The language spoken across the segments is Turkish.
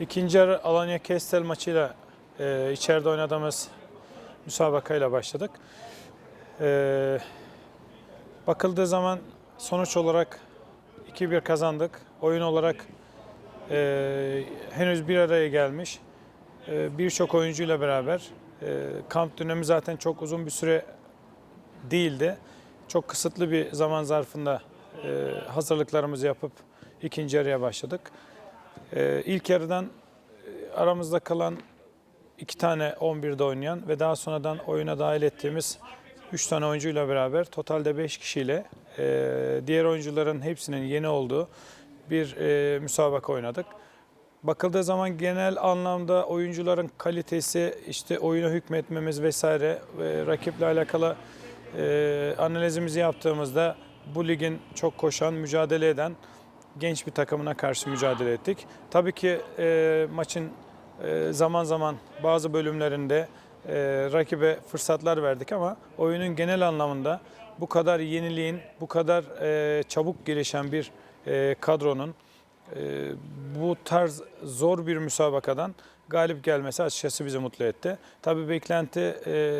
İkinci Alanya Kestel maçıyla e, içeride oynadığımız müsabakayla başladık. E, bakıldığı zaman sonuç olarak 2-1 kazandık. Oyun olarak e, henüz bir araya gelmiş. E, Birçok oyuncuyla beraber e, kamp dönemi zaten çok uzun bir süre değildi. Çok kısıtlı bir zaman zarfında e, hazırlıklarımızı yapıp ikinci yarıya başladık. E, ilk yarıdan e, aramızda kalan iki tane 11'de oynayan ve daha sonradan oyuna dahil ettiğimiz 3 tane oyuncuyla beraber totalde 5 kişiyle e, diğer oyuncuların hepsinin yeni olduğu bir e, müsabaka oynadık. Bakıldığı zaman genel anlamda oyuncuların kalitesi, işte oyuna hükmetmemiz vesaire ve rakiple alakalı e, analizimizi yaptığımızda bu ligin çok koşan, mücadele eden genç bir takımına karşı mücadele ettik. Tabii ki e, maçın e, zaman zaman bazı bölümlerinde e, rakibe fırsatlar verdik ama oyunun genel anlamında bu kadar yeniliğin, bu kadar e, çabuk gelişen bir e, kadronun e, bu tarz zor bir müsabakadan galip gelmesi açıkçası bizi mutlu etti. Tabii beklenti e,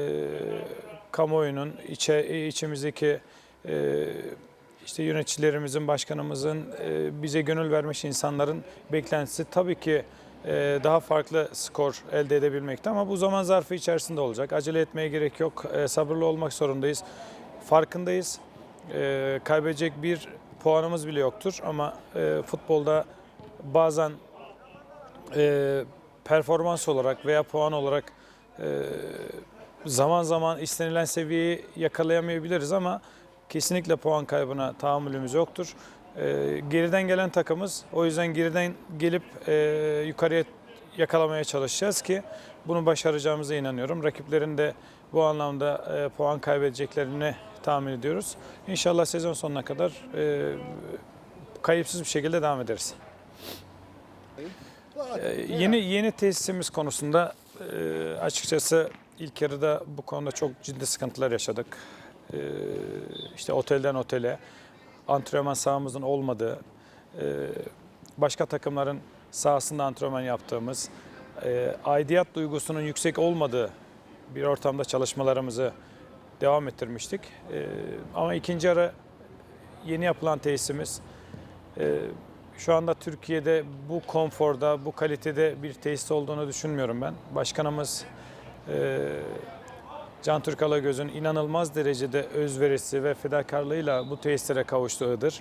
kamuoyunun, içe, içimizdeki e, işte yöneticilerimizin, başkanımızın, e, bize gönül vermiş insanların beklentisi tabii ki e, daha farklı skor elde edebilmekte ama bu zaman zarfı içerisinde olacak. Acele etmeye gerek yok. E, sabırlı olmak zorundayız. Farkındayız. Kaybedecek bir puanımız bile yoktur ama futbolda bazen performans olarak veya puan olarak zaman zaman istenilen seviyeyi yakalayamayabiliriz ama kesinlikle puan kaybına tahammülümüz yoktur. E, geriden gelen takımız o yüzden geriden gelip e, yukarıya yakalamaya çalışacağız ki bunu başaracağımıza inanıyorum. Rakiplerin de bu anlamda e, puan kaybedeceklerini tahmin ediyoruz. İnşallah sezon sonuna kadar e, kayıpsız bir şekilde devam ederiz. Ee, yeni yeni tesisimiz konusunda e, açıkçası ilk yarıda bu konuda çok ciddi sıkıntılar yaşadık. Ee, işte otelden otele, antrenman sahamızın olmadığı, e, başka takımların sahasında antrenman yaptığımız, e, aidiyet duygusunun yüksek olmadığı bir ortamda çalışmalarımızı devam ettirmiştik. E, ama ikinci yarı yeni yapılan tesisimiz e, şu anda Türkiye'de bu konforda, bu kalitede bir tesis olduğunu düşünmüyorum ben. Başkanımız e, Can Türk Alagöz'ün inanılmaz derecede özverisi ve fedakarlığıyla bu tesislere kavuştu Iğdır.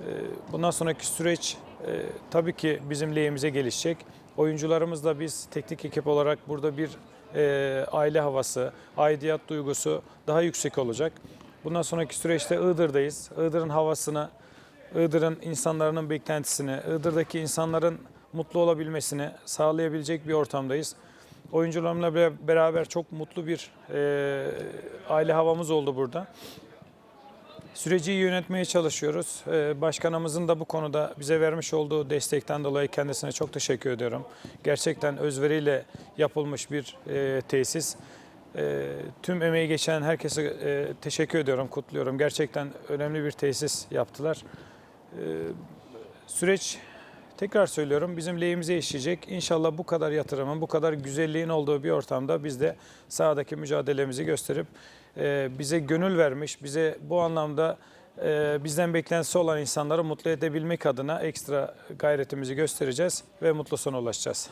E, bundan sonraki süreç e, tabii ki bizim lehimize gelişecek. Oyuncularımızla biz teknik ekip olarak burada bir e, aile havası, aidiyet duygusu daha yüksek olacak. Bundan sonraki süreçte Iğdır'dayız. Iğdır'ın havasını, Iğdır'ın insanların beklentisini, Iğdır'daki insanların mutlu olabilmesini sağlayabilecek bir ortamdayız. Oyuncularımla be- beraber çok mutlu bir e, aile havamız oldu burada. Süreci yönetmeye çalışıyoruz. E, başkanımızın da bu konuda bize vermiş olduğu destekten dolayı kendisine çok teşekkür ediyorum. Gerçekten özveriyle yapılmış bir e, tesis. E, tüm emeği geçen herkese e, teşekkür ediyorum, kutluyorum. Gerçekten önemli bir tesis yaptılar. E, süreç tekrar söylüyorum bizim lehimize işleyecek. İnşallah bu kadar yatırımın, bu kadar güzelliğin olduğu bir ortamda biz de sahadaki mücadelemizi gösterip e, bize gönül vermiş, bize bu anlamda e, bizden beklentisi olan insanları mutlu edebilmek adına ekstra gayretimizi göstereceğiz ve mutlu sona ulaşacağız.